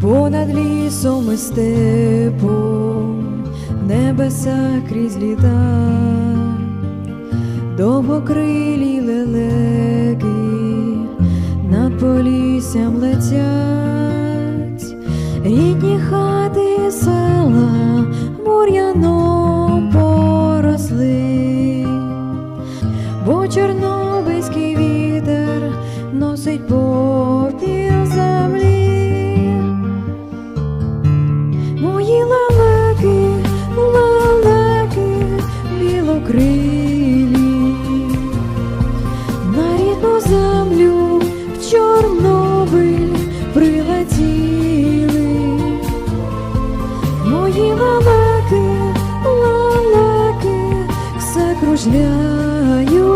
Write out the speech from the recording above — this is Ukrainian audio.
понад лісом і степом, небеса крізь літа, довгокрилі лелеки над поліссям летять, рідні хати села бур'яном поросли, бо чорнобильський вітер носить по крилі, на рідну землю в Чорнобиль прилетіли, мої лалеки, лалеки все кружляють.